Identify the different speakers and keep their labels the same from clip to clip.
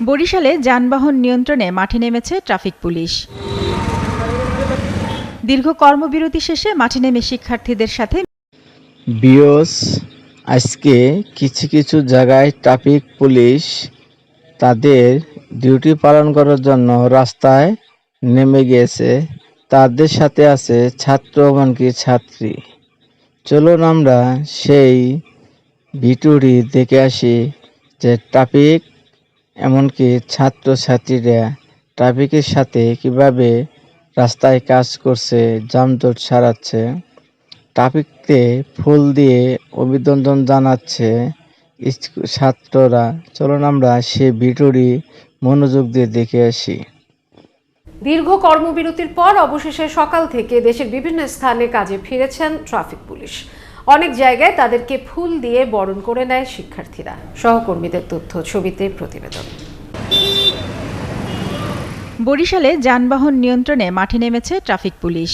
Speaker 1: বরিশালে যানবাহন নিয়ন্ত্রণে মাঠে নেমেছে ট্রাফিক পুলিশ। দীর্ঘ কর্মবিরতি শেষে মাঠে নেমে শিক্ষার্থীদের সাথে
Speaker 2: বিওস আজকে কিছু কিছু জায়গায় ট্রাফিক পুলিশ তাদের ডিউটি পালন করার জন্য রাস্তায় নেমে গিয়েছে। তাদের সাথে আছে ছাত্র এমনকি ছাত্রী। চলুন আমরা সেই ভিডিওটি দেখে আসি যে ট্রাফিক এমনকি ছাত্রছাত্রীরা ট্রাফিকের সাথে কীভাবে রাস্তায় কাজ করছে, যানজট সারাচ্ছে, ট্রাফিককে ফুল দিয়ে অভিনন্দন জানাচ্ছে ছাত্ররা। চলুন আমরা সে ভিডিওটি মনোযোগ দিয়ে দেখে আসি।
Speaker 3: দীর্ঘ কর্মবিরতির পর অবশেষে সকাল থেকে দেশের বিভিন্ন স্থানে কাজে ফিরেছেন ট্রাফিক পুলিশ। অনেক জায়গায় তাদেরকে ফুল দিয়ে বরণ করে নেয় শিক্ষার্থীরা। সহকর্মীদের তথ্য, ছবিতে প্রতিবেদন।
Speaker 1: বরিশালে যানবাহন নিয়ন্ত্রণে মাঠে নেমেছে ট্রাফিক পুলিশ।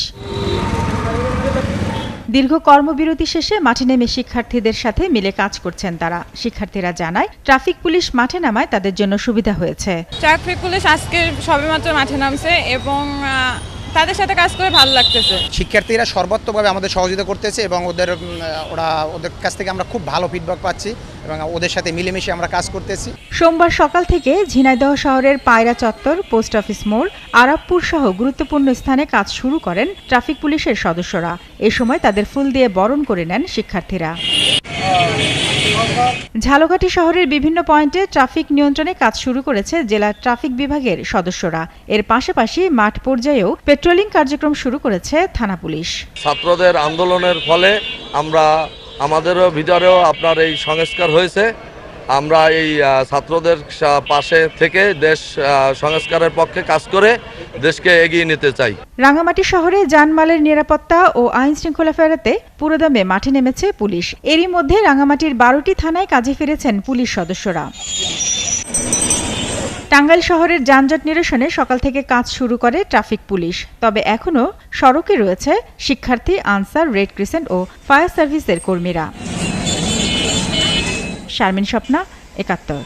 Speaker 1: দীর্ঘ কর্মবিরতি শেষে মাঠে নেমে শিক্ষার্থীদের সাথে মিলে কাজ করছেন তারা। শিক্ষার্থীরা জানায় ট্রাফিক পুলিশ মাঠে নামায় তাদের জন্য সুবিধা হয়েছে।
Speaker 4: ট্রাফিক পুলিশ আজকে সবেমাত্র মাঠে নামছে এবং তাদের সাথে কাজ করে ভালো লাগতেছে।
Speaker 5: শিক্ষার্থীরা সর্বাত্মকভাবে আমাদের সহযোগিতা করতেছে এবং ওদের ওরা ওদের কাছ থেকে আমরা খুব ভালো ফিডব্যাক পাচ্ছি। এবং ওদের সাথে মিলেমিশে আমরা কাজ করতেছি।
Speaker 1: সোমবার সকাল থেকে ঝিনাইদহ শহরের পায়রা চত্বর পোস্ট অফিস মোড় আরাবপুর সহ গুরুত্বপূর্ণ স্থানে কাজ শুরু করেন ট্রাফিক পুলিশের সদস্যরা। এ সময় তাদের ফুল দিয়ে বরণ করে নেন শিক্ষার্থীরা। ঝালকাঠি শহরের বিভিন্ন পয়েন্টে ট্রাফিক নিয়ন্ত্রণে কাজ শুরু করেছে জেলা ট্রাফিক বিভাগের সদস্যরা। এর পাশাপাশি মাঠ পর্যায়েও পেট্রোলিং কার্যক্রম শুরু করেছে থানা পুলিশ।
Speaker 6: ছাত্রদের আন্দোলনের ফলে আমরা আমাদেরও ভিতরেও আপনার এই সংস্কার হয়েছে। আমরা এই ছাত্রদের পাশে থেকে দেশ সংস্কারের পক্ষে কাজ করে দেশকে এগিয়ে নিতে চাই।
Speaker 1: রাঙামাটি শহরে জানমালের নিরাপত্তা ও আইন শৃঙ্খলা ফেরাতে পুরোদমে মাঠে নেমেছে পুলিশ। এরই মধ্যে রাঙামাটির বারোটি থানায় কাজে ফিরেছেন পুলিশ সদস্যরা। টাঙ্গাইল শহরের যানজট নিরসনে সকাল থেকে কাজ শুরু করে ট্রাফিক পুলিশ। তবে এখনও সড়কে রয়েছে শিক্ষার্থী, আনসার, রেড ক্রিসেন্ট ও ফায়ার সার্ভিসের কর্মীরা। শারমিন স্বপ্না, একাত্তর।